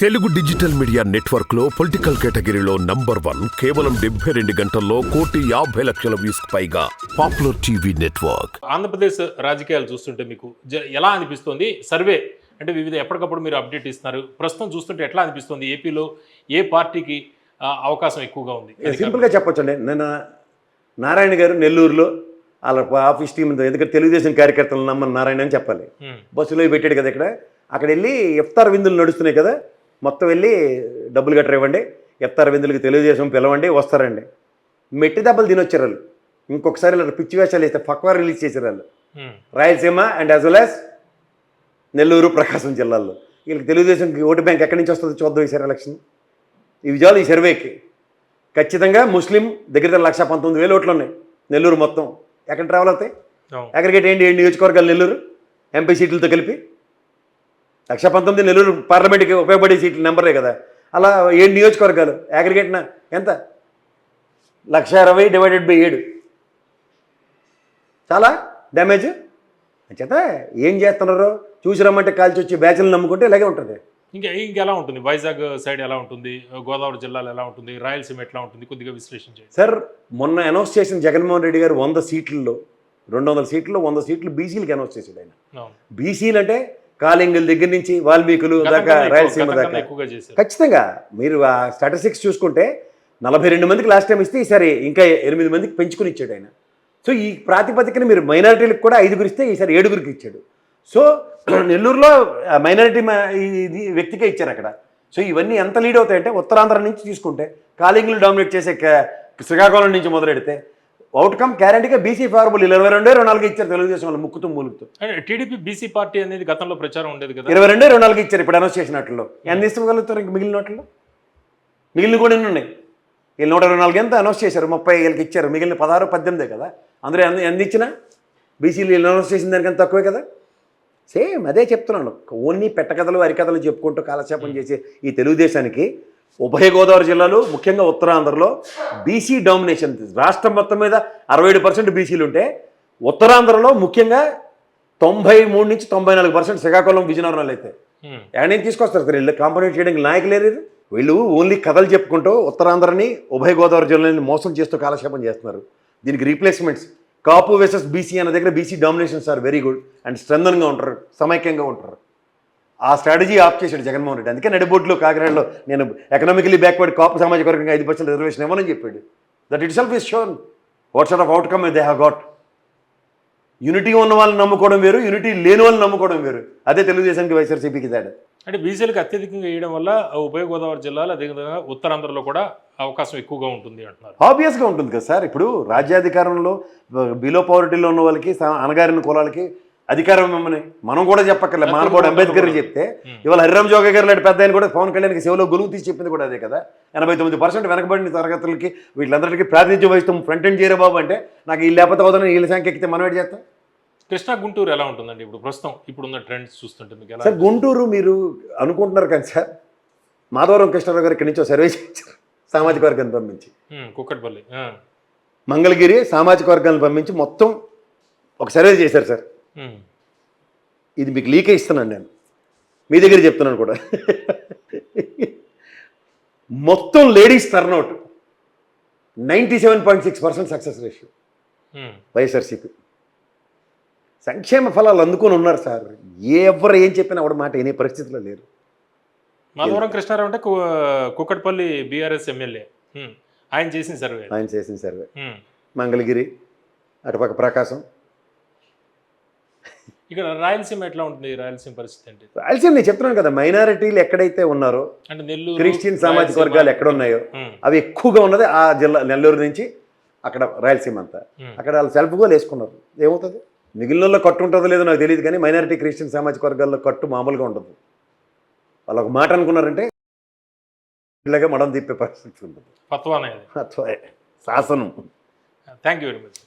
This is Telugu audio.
తెలుగు డిజిటల్ మీడియా నెట్వర్క్లో పొలిటికల్ కేటగిరీలో నంబర్ వన్ కేవలం డెబ్బై రెండు గంటల్లో కోటి యాభై లక్షల వ్యూస్ పైగా పాపులర్ టీవీ నెట్వర్క్. ఆంధ్రప్రదేశ్ రాజకీయాలు చూస్తుంటే మీకు జ- ఎలా అనిపిస్తుంది? సర్వే అంటే వివిధ ఎప్పటికప్పుడు మీరు అప్డేట్ ఇస్తున్నారు. ప్రస్తుతం చూస్తుంటే ఎట్లా అనిపిస్తుంది? ఏపీలో ఏ పార్టీకి అవకాశం ఎక్కువగా ఉంది? సింపుల్గా చెప్పొచ్చండి. నిన్న నారాయణ గారు నెల్లూరులో వాళ్ళ ఆఫీస్ టీం. ఎందుకంటే తెలుగుదేశం కార్యకర్తలు నమ్మని నారాయణ అని చెప్పాలి. బస్సులో పెట్టాడు కదా ఇక్కడ. అక్కడ వెళ్ళి ఇఫ్తార్ విందులు నడుస్తున్నాయి కదా. మొత్తం వెళ్ళి డబ్బులు గట్రా ఇవ్వండి ఇఫ్తార్ విందులకి తెలుగుదేశం పిలవండి వస్తారండి. మెట్టి దెబ్బలు తినొచ్చారు వాళ్ళు ఇంకొకసారి ఇలా పిచ్చి వేషాలు వేస్తే ఫక్వా రిలీజ్ చేశారు వాళ్ళు Rayalaseema and as well as Nellore Prakasam జిల్లాల్లో. వీళ్ళకి తెలుగుదేశంకి ఓటు బ్యాంక్ ఎక్కడి నుంచి వస్తుందో చూద్దాం ఈసారి ఎలక్షన్ ఇవి చాలు ఈ సర్వేకి. ఖచ్చితంగా ముస్లిం దగ్గర దగ్గర లక్ష పంతొమ్మిది వేలు ఓట్లు ఉన్నాయి. నెల్లూరు మొత్తం. ఎక్కడ ట్రావెల్ అవుతాయి. అగ్రిగేట్ ఏంటి? ఏడు నియోజకవర్గాలు నెల్లూరు. ఎంపీ సీట్లతో కలిపి. లక్ష పంతొమ్మిది నెల్లూరు పార్లమెంట్కి ఉపయోగపడే సీట్ల నెంబరే కదా. అలా ఏడు నియోజకవర్గాలు అగ్రిగేట్న ఎంత? లక్ష ఇరవై డివైడెడ్ బై ఏడు. చాలా? డ్యామేజ్? చేత ఏం చేస్తున్నారు? చూసి రమ్మంటే కాల్చి వచ్చి బ్యాచ్లు నమ్ముకుంటే ఇలాగే ఉంటుంది. ఇంకా ఇంకెలా ఉంటుంది? వైజాగ్ సైడ్ ఎలా ఉంటుంది? గోదావరి జిల్లాలో ఎలా ఉంటుంది? రాయలసీమ ఎట్లా ఉంటుంది? కొద్దిగా విశ్లేషణ చేయండి. సార్ మొన్న అనౌన్స్ చేసిన జగన్మోహన్ రెడ్డి గారు వంద సీట్లలో రెండు వందల సీట్లు వంద సీట్లు బీసీలకి అనౌన్స్ చేశాడు ఆయన. బీసీలు అంటే కాలింగుల దగ్గర నుంచి వాల్మీకులు దాకా రాయలసీమ దాకా. ఖచ్చితంగా మీరు ఆ స్టాటిస్టిక్స్ చూసుకుంటే నలభై రెండు మందికి లాస్ట్ టైం ఇస్తే ఈసారి ఇంకా ఎనిమిది మందికి పెంచుకుని ఇచ్చాడు ఆయన. సో ఈ ప్రాతిపదికన మీరు మైనారిటీలకు కూడా ఐదుగురు ఇస్తే ఈసారి ఏడుగురికి ఇచ్చాడు. సో నెల్లూరులో మైనారిటీ ఇది వ్యక్తికే ఇచ్చారు అక్కడ. సో ఇవన్నీ ఎంత లీడ్ అవుతాయంటే ఉత్తరాంధ్ర నుంచి తీసుకుంటే కాలింగులు డామినేట్ చేసే శ్రీకాకుళం నుంచి మొదలెడితే అవుట్కమ్ గ్యారంటీగా బీసీ ఫార్ముల్ ఇరవై రెండు ఇరవై నాలుగు ఇచ్చారు తెలుగుదేశం వాళ్ళు ముక్కుతూ మూలుగుతూ అంటే టీడీపీ బీసీ పార్టీ అనేది గతంలో ప్రచారం ఉండేది కదా? ఇరవై రెండు ఇరవై నాలుగు ఇచ్చారు ఇప్పుడు అనౌన్స్ చేసినట్లు ఎంత ఇష్టగలుగుతారు ఇంక మిగిలిన వాటిలో మిగిలిన కూడా ఎన్ని ఉన్నాయి? వీళ్ళు నూట ఇరవై నాలుగు ఎంత అనౌన్స్ చేశారు? ముప్పై వీళ్ళకి ఇచ్చారు. మిగిలిన పదహారు పద్దెనిమిదే కదా? అందరూ ఎంత ఎంత ఇచ్చినా? బీసీలు వీళ్ళు అనౌన్స్ చేసిన దానికంత తక్కువే కదా? సేమ్ అదే చెప్తున్నాను. ఓన్లీ పెట్టకథలు అరికథలు చెప్పుకుంటూ కాలక్షేపం చేసే ఈ తెలుగుదేశానికి ఉభయ గోదావరి జిల్లాలు ముఖ్యంగా ఉత్తరాంధ్రలో బీసీ డామినేషన్ రాష్ట్రం మొత్తం మీద అరవై ఏడు పర్సెంట్ బీసీలు ఉంటే ఉత్తరాంధ్రలో ముఖ్యంగా తొంభై మూడు నుంచి తొంభై నాలుగు పర్సెంట్ శ్రీకాకుళం విజయనగరం అయితే. ఏడేం తీసుకొస్తారు? సార్ వీళ్ళు కాంపౌండ్ చేయడానికి నాయకులు లేరు. వీళ్ళు? ఓన్లీ కథలు చెప్పుకుంటూ ఉత్తరాంధ్రని ఉభయ గోదావరి జిల్లాని మోసం చేస్తూ కాలక్షేపం చేస్తున్నారు. దీనికి రీప్లేస్మెంట్స్ కాపు వెసెస్ బీసీ అన్న దగ్గర BC dominations are very good and స్ట్రెందన్గా ఉంటారు సమైక్యంగా ఉంటారు. ఆ స్ట్రాటజీ ఆఫ్ చేశాడు జగన్మోహన్ రెడ్డి. అందుకే నడిబొడ్లు కాకినాడలో నేను ఎకనామికలీ బ్యాక్వర్డ్ కాపు సామాజిక వర్గంగా ఐదు పర్సెంట్ రిజర్వేషన్ ఇవ్వనని చెప్పాడు. That itself is shown what sort of outcome they have got unity ఉన్న వాళ్ళని నమ్ముకోవడం వేరు యూనిటీ లేని వాళ్ళని నమ్ముకోవడం వేరు. అదే తెలుగుదేశానికి వైఎస్ఆర్సీపీకి తేడా. అంటే బీసీలకు అత్యధికంగా వేయడం వల్ల ఉభయ గోదావరి జిల్లాలో అదేవిధంగా ఉత్తరాంధ్రలో కూడా అవకాశం ఎక్కువగా ఉంటుంది అంటున్నారు. ఆబ్వియస్గా ఉంటుంది కదా సార్. ఇప్పుడు రాజ్యాధికారంలో బిలో పవర్టీలో ఉన్న వాళ్ళకి అణగారిన కులాలకి అధికారం ఇవ్వమని మనం కూడా చెప్పక్కర్లే. మానవుడు అంబేద్కర్ చెప్తే ఇవాళ హరిరామ్ జోగ గారు లాంటి పెద్ద ఆయన కూడా పవన్ కళ్యాణ్కి సేవలో గొలుగు తీసి చెప్పింది కూడా అదే కదా. ఎనభై తొమ్మిది పర్సెంట్ వెనకబడిన తరగతులకి వీళ్ళందరికీ ప్రాతినిధ్యం వహిస్తాం. ఫ్రంట్ ఎండ్ చేయరా బాబు అంటే నాకు వీళ్ళు లేకపోతే అవుతుంది వీళ్ళ సంఖ్య ఎక్కితే మనం ఏంటి చేస్తాం? కృష్ణా గుంటూరు ఎలా ఉంటుందండి ఇప్పుడు ప్రస్తుతం? ఇప్పుడున్న ట్రెండ్స్ చూస్తుంటే మీకు సార్ గుంటూరు మీరు అనుకుంటున్నారు కానీ సార్ మాధవరం కృష్ణారావు గారు ఇక్కడి నుంచి సర్వే చేయించారు సామాజిక వర్గాన్ని పంపించి. కుక్కట్పల్లి మంగళగిరి సామాజిక వర్గాన్ని పంపించి మొత్తం ఒక సర్వే చేశారు సార్. ఇది మీకు లీకే ఇస్తున్నాను నేను. మీ దగ్గర చెప్తున్నాను కూడా. మొత్తం ladies turnout. Ninety seven point six percent success ratio. YSRCP. సంక్షేమ ఫలాలు అందుకొని ఉన్నారు సార్. ఎవరు ఏం చెప్పినా కూడా మాట వినే పరిస్థితిలో లేరు. మాధవరం కృష్ణారావు అంటే కుక్కట్పల్లి బీఆర్ఎస్ ఎమ్మెల్యే. ఆయన చేసిన సర్వే. ఆయన చేసిన సర్వే. మంగళగిరి అటుపక్క ప్రకాశం. ఇక్కడ రాయలసీమ ఎట్లా ఉంటుంది రాయలసీమ పరిస్థితి ఏంటి రాయలసీమ నేను చెప్తున్నాను కదా మైనారిటీలు ఎక్కడైతే ఉన్నారో అంటే నెల్లూరు క్రిస్టియన్ సామాజిక వర్గాలు ఎక్కడ ఉన్నాయో అవి ఎక్కువగా ఉన్నది ఆ జిల్లా నెల్లూరు నుంచి అక్కడ రాయలసీమ అంతా. అక్కడ వాళ్ళు సెల్ఫ్ గోల్ వేసుకున్నారు. ఏమవుతుంది? మిగిలిన కట్టు ఉంటుందో లేదో నాకు తెలియదు కానీ మైనారిటీ క్రిస్టియన్ సామాజిక వర్గాల్లో కట్టు మామూలుగా ఉండదు. వాళ్ళు ఒక మాట అనుకున్నారంటే ఇలాగే మడం తిప్పే పరిస్థితి ఉంటుంది శాసనం. Thank you very much